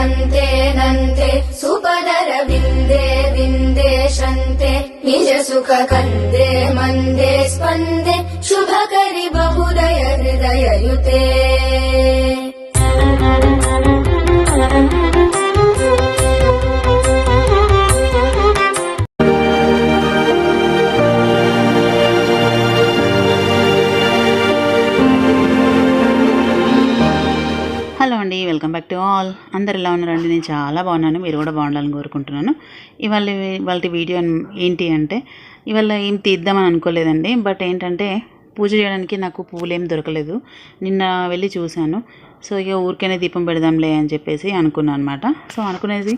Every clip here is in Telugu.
दन्ते दन्ते सुपदर विन्दे विन्देशन्ते निज सुख कन्दे मन्दे स्पन्दे शुभकरि बहुदय हृदययुते బ్యాక్ టు ఆల్ అందరు ఎలా ఉన్నారండి. నేను చాలా బాగున్నాను. మీరు కూడా బాగుండాలని కోరుకుంటున్నాను. ఇవాళ వాళ్ళ వీడియో ఏంటి అంటే ఇవాళ ఏం తీద్దామని అనుకోలేదండి. బట్ ఏంటంటే పూజ చేయడానికి నాకు పువ్వులు ఏం దొరకలేదు. నిన్న వెళ్ళి చూశాను. సో ఇక ఊరికైనా దీపం పెడదాంలే అని చెప్పేసి అనుకున్నాను అనమాట సో అనుకునేది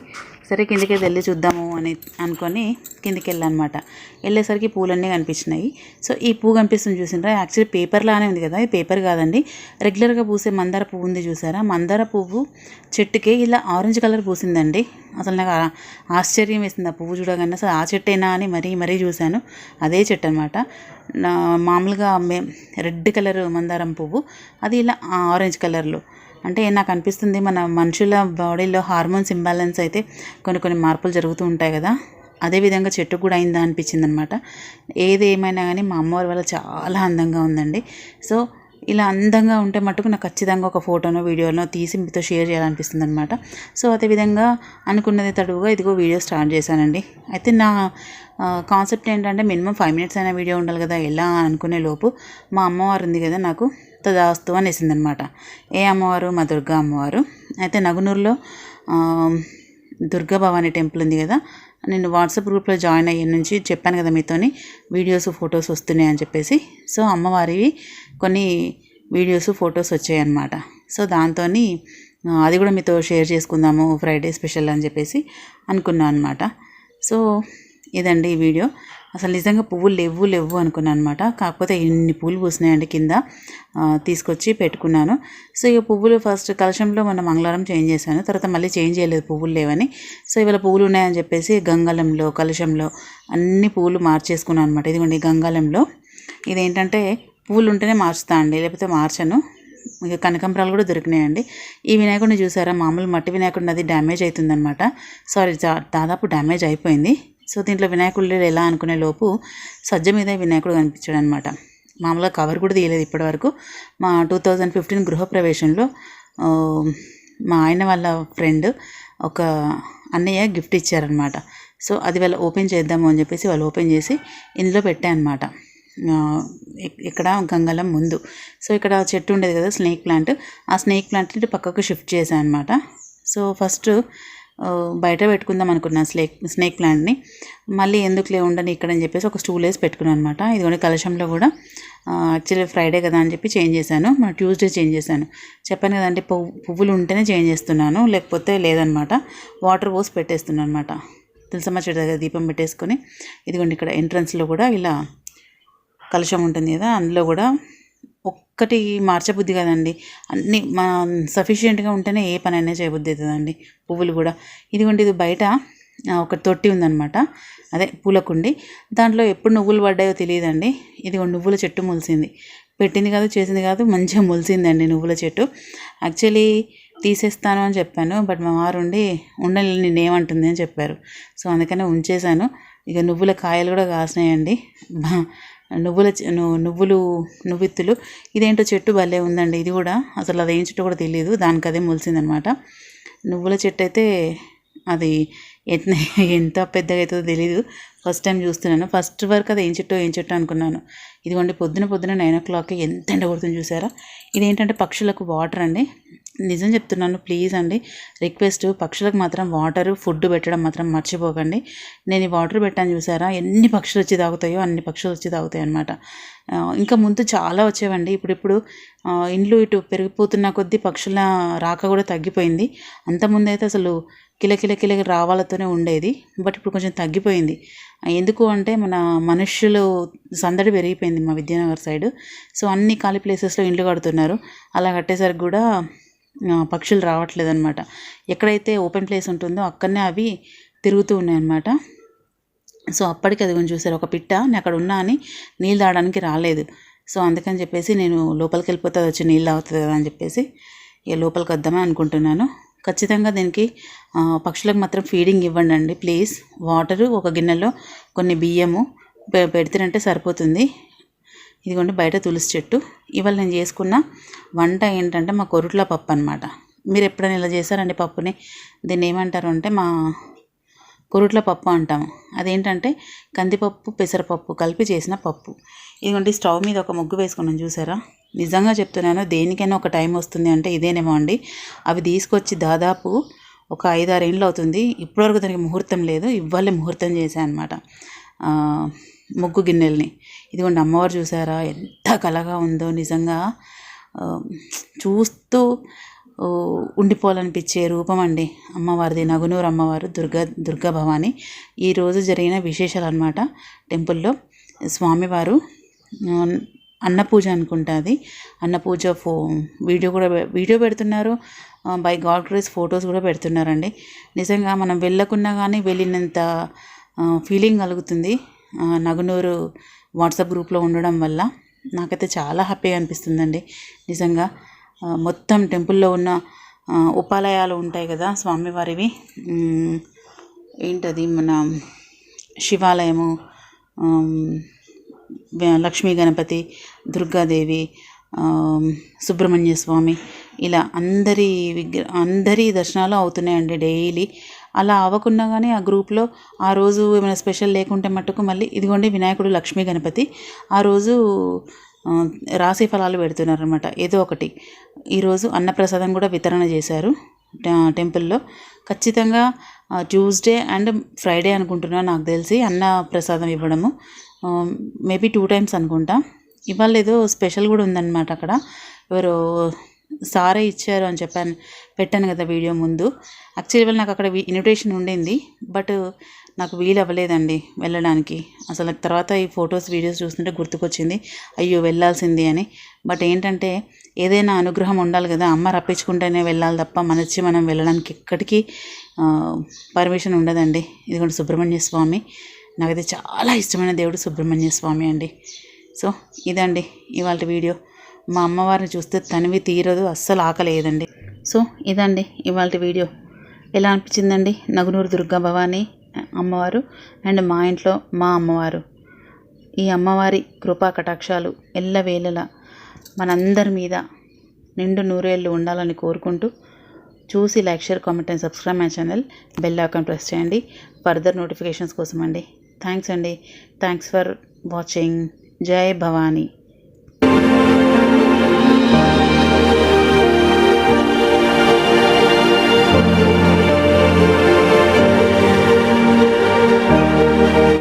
సరే కిందికి వెళ్ళి చూద్దాము. అని అనుకొని కిందికి వెళ్ళానమాట. వెళ్ళేసరికి పూలన్నీ కనిపించినాయి. సో ఈ పువ్వు కనిపిస్తుంది చూసిండ్రా? యాక్చువల్లీ పేపర్లానే ఉంది కదా? ఇది పేపర్ కాదండి. రెగ్యులర్గా పూసే మందార పువ్వు ఉంది చూసారా? మందార పువ్వు చెట్టుకి ఇలా ఆరెంజ్ కలర్ పూసిందండి. అసలు నాకు ఆశ్చర్యం వేసింది ఆ పువ్వు చూడగానే. అసలు ఆ చెట్టేనా అని మరీ మరీ చూశాను. అదే చెట్టు అనమాట మామూలుగా మే రెడ్ కలర్ మందారం పువ్వు. అది ఇలా ఆరెంజ్ కలర్లో అంటే నాకు అనిపిస్తుంది మన మనుషుల బాడీలో హార్మోన్స్ ఇంబ్యాలెన్స్ అయితే కొన్ని కొన్ని మార్పులు జరుగుతూ ఉంటాయి కదా. అదేవిధంగా చెట్టు కూడా అయిందా అనిపించింది అనమాట ఏది ఏమైనా కానీ మా అమ్మవారి వల్ల చాలా అందంగా ఉందండి. సో ఇలా అందంగా ఉంటే మటుకు నాకు ఖచ్చితంగా ఒక ఫోటోనో వీడియోనో తీసి మీతో షేర్ చేయాలనిపిస్తుంది అనమాట సో అదేవిధంగా అనుకున్నది తడువుగా ఇదిగో వీడియో స్టార్ట్ చేశానండి. అయితే నా కాన్సెప్ట్ ఏంటంటే మినిమం ఫైవ్ మినిట్స్ అయినా వీడియో ఉండాలి కదా ఎలా అనుకునే లోపు మా అమ్మవారు ఉంది కదా నాకు. తదాస్తు అనేసింది అనమాట ఏ అమ్మవారు? మా దుర్గా అమ్మవారు. అయితే నగునూరులో దుర్గా భవానీ టెంపుల్ ఉంది కదా నేను వాట్సాప్ గ్రూప్లో జాయిన్ అయ్యే నుంచి చెప్పాను కదా మీతోని వీడియోస్ ఫొటోస్ వస్తున్నాయి అని చెప్పేసి. సో అమ్మవారివి కొన్ని వీడియోస్ ఫొటోస్ వచ్చాయన్నమాట. సో దాంతో అది కూడా మీతో షేర్ చేసుకుందాము ఫ్రైడే స్పెషల్ అని చెప్పేసి అనుకున్నాను అనమాట సో ఇదండి ఈ వీడియో. అసలు నిజంగా పువ్వులు లేవు లేవు అనుకున్నాను అనమాట కాకపోతే ఇన్ని పూలు పూసినాయండి కింద తీసుకొచ్చి పెట్టుకున్నాను. సో ఇక పువ్వులు ఫస్ట్ కలశంలో మనం మంగళవారం చేంజ్ చేశాను. తర్వాత మళ్ళీ చేంజ్ చేయలేదు పువ్వులు లేవని. సో ఇవాళ పువ్వులు ఉన్నాయని చెప్పేసి గంగాలంలో కలశంలో అన్ని పువ్వులు మార్చేసుకున్నాను అనమాట ఇదిగోండి గంగాలంలో ఇదేంటంటే పువ్వులు ఉంటేనే మార్చుతా అండి లేకపోతే మార్చను. ఇక కనకంబరాలు కూడా దొరికినాయండి. ఈ వినాయకుడిని చూసారా? మామూలు మట్టి వినాయకుడిని అది డ్యామేజ్ అవుతుందనమాట సారీ దా- దాదాపు డ్యామేజ్ అయిపోయింది. సో దీంట్లో వినాయకుడు ఎలా అనుకునే లోపు సజ్జ మీద వినాయకుడు కనిపించాడు అనమాట మామూలుగా కవర్ కూడా తీయలేదు ఇప్పటివరకు. మా టూ థౌజండ్ ఫిఫ్టీన్ గృహప్రవేశంలో మా ఆయన వాళ్ళ ఫ్రెండ్ ఒక అన్నయ్య గిఫ్ట్ ఇచ్చారనమాట. సో అది వాళ్ళు ఓపెన్ చేద్దాము అని చెప్పేసి వాళ్ళు ఓపెన్ చేసి ఇందులో పెట్టాను అనమాట ఇక్కడ గంగలం ముందు. సో ఇక్కడ చెట్టు ఉండేది కదా స్నేక్ ప్లాంట్. ఆ స్నేక్ ప్లాంట్ని పక్కకు షిఫ్ట్ చేశాను అనమాట సో ఫస్ట్ బయట పెట్టుకుందాం అనుకున్నాను స్నేక్ స్నేక్ ప్లాంట్ని. మళ్ళీ ఎందుకులే ఉండని ఇక్కడ అని చెప్పేసి ఒక స్టూల్ వేసి పెట్టుకున్నాను అనమాట ఇదిగోండి కలశంలో కూడా యాక్చువల్లీ ఫ్రైడే కదా అని చెప్పి చేంజ్ చేశాను. మన ట్యూస్డే చేంజ్ చేశాను. చెప్పాను కదండి పువ్వు పువ్వులు ఉంటేనే చేంజ్ చేస్తున్నాను లేకపోతే లేదనమాట వాటర్ పోసి పెట్టేస్తున్నాను అనమాట తులసమ్మ చెట్టు దగ్గర దీపం పెట్టేసుకొని ఇదిగోండి ఇక్కడ ఎంట్రన్స్లో కూడా ఇలా కలుషం ఉంటుంది కదా అందులో కూడా ఒక్కటి మార్చబుద్ధి కదండి. అన్ని మా సఫిషియెంట్గా ఉంటేనే ఏ పని అయినా చేయబుద్ధి అవుతుందండి పువ్వులు కూడా. ఇదిగోండి ఇది బయట ఒక తొట్టి ఉందనమాట అదే పూలకుండి. దాంట్లో ఎప్పుడు నువ్వులు పడ్డాయో తెలియదండి. ఇది నువ్వుల చెట్టు మొలిసింది. పెట్టింది కాదు చేసింది కాదు మంచిగా మొలిసిందండి నువ్వుల చెట్టు. యాక్చువల్లీ తీసేస్తాను అని చెప్పాను బట్ మా వారు ఉండి ఉండని నేనేమంటుంది అని చెప్పారు. సో అందుకనే ఉంచేశాను. ఇక నువ్వుల కాయలు కూడా కాసినాయండి. నువ్వుల ను- నువ్వులు నువ్విత్తులు. ఇదేంటో చెట్టు భలే ఉందండి. ఇది కూడా అసలు అది ఏం చెట్టు కూడా తెలియదు. దానికి అదే మొలిసిందనమాట. నువ్వుల చెట్టు అయితే అది ఎంత ఎంత పెద్దగా అవుతుందో తెలియదు ఫస్ట్ టైం చూస్తున్నాను. ఫస్ట్ వరకు అది ఏం చెట్టు ఏం చెట్టు అనుకున్నాను. ఇదిగోండి పొద్దున పొద్దున నైన్ ఓ క్లాక్కి ఎంత ఎండ కొడుతుంది చూసారా? ఇదేంటంటే పక్షులకు వాటర్ అండి. నిజం చెప్తున్నాను ప్లీజ్ అండి. రిక్వెస్ట్ పక్షులకు మాత్రం వాటర్ ఫుడ్ పెట్టడం మాత్రం మర్చిపోకండి. నేను ఈ వాటర్ పెట్టాను చూసారా? ఎన్ని పక్షులు వచ్చి తాగుతాయో అన్ని పక్షులు వచ్చి తాగుతాయి అనమాట ఇంకా ముందు చాలా వచ్చేవండి. ఇప్పుడిప్పుడు ఇప్పుడు ఇండ్లు ఇటు పెరిగిపోతున్న కొద్దీ పక్షుల రాక కూడా తగ్గిపోయింది. అంతకుముందు అయితే అసలు కిల కిల కిల రావాలతోనే ఉండేది. బట్ ఇప్పుడు కొంచెం తగ్గిపోయింది. ఎందుకు అంటే మన మనుష్యులు సందడి పెరిగిపోయింది మా విద్యానగర్ సైడ్. సో అన్ని ఖాళీ ప్లేసెస్లో ఇండ్లు కడుతున్నారు. అలా కట్టేసరికి కూడా పక్షులు రావట్లేదు అనమాట ఎక్కడైతే ఓపెన్ ప్లేస్ ఉంటుందో అక్కడనే అవి తిరుగుతూ ఉన్నాయన్నమాట. సో అప్పటికి అది కొంచెం చూసారు ఒక పిట్ట నేను అక్కడ ఉన్నా అని నీళ్ళు తాగడానికి రాలేదు. సో అందుకని చెప్పేసి నేను లోపలికి వెళ్ళిపోతే అది వచ్చి నీళ్ళు అవుతుంది కదా అని చెప్పేసి ఇక లోపలికి వద్దామని అనుకుంటున్నాను. ఖచ్చితంగా దీనికి పక్షులకు మాత్రం ఫీడింగ్ ఇవ్వండి అండి ప్లీజ్. వాటరు ఒక గిన్నెలో కొన్ని బియ్యము పె- పెడితేనంటే సరిపోతుంది. ఇదిగోండి బయట తులసి చెట్టు. ఇవాళ నేను చేసుకున్న వంట ఏంటంటే మా కొరుట్ల పప్పు అనమాట మీరు ఎప్పుడైనా ఇలా చేశారండి పప్పుని? దీన్ని ఏమంటారు అంటే మా కొరుట్ల పప్పు అంటాము. అదేంటంటే కందిపప్పు పెసరపప్పు కలిపి చేసిన పప్పు. ఇదిగోండి స్టవ్ మీద ఒక ముగ్గు వేసుకున్నాను చూసారా? నిజంగా చెప్తున్నాను దేనికైనా ఒక టైం వస్తుంది అంటే ఇదేనేమో అండి. అవి తీసుకొచ్చి దాదాపు ఒక ఐదారు ఏళ్ళు అవుతుంది. ఇప్పటివరకు దానికి ముహూర్తం లేదు ఇవ్వాలి ముహూర్తం చేశాను అనమాట ముగ్గు గిన్నెల్ని. ఇదిగోండి అమ్మవారు చూసారా? ఎంత కలగా ఉందో నిజంగా చూస్తూ ఉండిపోవాలనిపించే రూపం అండి అమ్మవారిది నగునూరు అమ్మవారు దుర్గా దుర్గా భవాని. ఈరోజు జరిగిన విశేషాలు అనమాట టెంపుల్లో స్వామివారు అన్నపూజ అనుకుంటా అది. అన్నపూజ ఫో వీడియో కూడా వీడియో పెడుతున్నారు. బై గాడ్ గ్రేస్ ఫొటోస్ కూడా పెడుతున్నారండి. నిజంగా మనం వెళ్ళకున్నా కానీ వెళ్ళినంత ఫీలింగ్ కలుగుతుంది. నగునూరు వాట్సాప్ గ్రూప్లో ఉండడం వల్ల నాకైతే చాలా హ్యాపీగా అనిపిస్తుందండి. నిజంగా మొత్తం టెంపుల్లో ఉన్న ఉపాలయాలు ఉంటాయి కదా స్వామివారివి. ఏంటది మన శివాలయము లక్ష్మీ గణపతి దుర్గాదేవి సుబ్రహ్మణ్య స్వామి ఇలా అందరి విగ్ర అందరి దర్శనాలు అవుతున్నాయండి డైలీ. అలా అవ్వకున్నా కానీ ఆ గ్రూప్లో ఆ రోజు ఏమైనా స్పెషల్ లేకుంటే మట్టుకు మళ్ళీ ఇదిగోండి వినాయకుడు లక్ష్మీ గణపతి ఆ రోజు రాశి ఫలాలు పెడుతున్నారు అనమాట ఏదో ఒకటి. ఈరోజు అన్నప్రసాదం కూడా వితరణ చేశారు టెంపుల్లో. ఖచ్చితంగా ట్యూస్డే అండ్ ఫ్రైడే అనుకుంటున్నా నాకు తెలిసి అన్న ప్రసాదం ఇవ్వడము. మేబీ టూ టైమ్స్ అనుకుంటా. ఇవాళ ఏదో స్పెషల్ కూడా ఉందన్నమాట అక్కడ. ఎవరో సారే ఇచ్చారు అని చెప్పాను. పెట్టాను కదా వీడియో ముందు. యాక్చువల్లీ వాళ్ళు నాకు అక్కడ ఇన్విటేషన్ ఉండింది. బట్ నాకు వీలు అవ్వలేదండి వెళ్ళడానికి. అసలు తర్వాత ఈ ఫొటోస్ వీడియోస్ చూస్తుంటే గుర్తుకొచ్చింది. అయ్యో వెళ్ళాల్సింది అని. బట్ ఏంటంటే ఏదైనా అనుగ్రహం ఉండాలి కదా. అమ్మ రప్పించుకుంటేనే వెళ్ళాలి తప్ప మనచ్చి మనం వెళ్ళడానికి ఎక్కడికి పర్మిషన్ ఉండదండి. ఇదిగోండి సుబ్రహ్మణ్య స్వామి. నాకైతే చాలా ఇష్టమైన దేవుడు సుబ్రహ్మణ్య స్వామి అండి. సో ఇదండి ఇవాళ వీడియో. మా అమ్మవారిని చూస్తే తనివి తీరదు అస్సలు ఆకలేదండి. సో ఇదండి ఇవాళ వీడియో. ఎలా అనిపించిందండి? నగునూరు దుర్గా భవానీ అమ్మవారు అండ్ మా ఇంట్లో మా అమ్మవారు. ఈ అమ్మవారి కృపా కటాక్షాలు ఎల్లవేళలా మనందరి మీద నిండు నూరేళ్ళు ఉండాలని కోరుకుంటూ చూసి like share comment and subscribe my channel. Bell icon press చేయండి. ఫర్దర్ నోటిఫికేషన్స్ కోసం అండి. థ్యాంక్స్ అండి. Thanks for watching. జై భవానీ.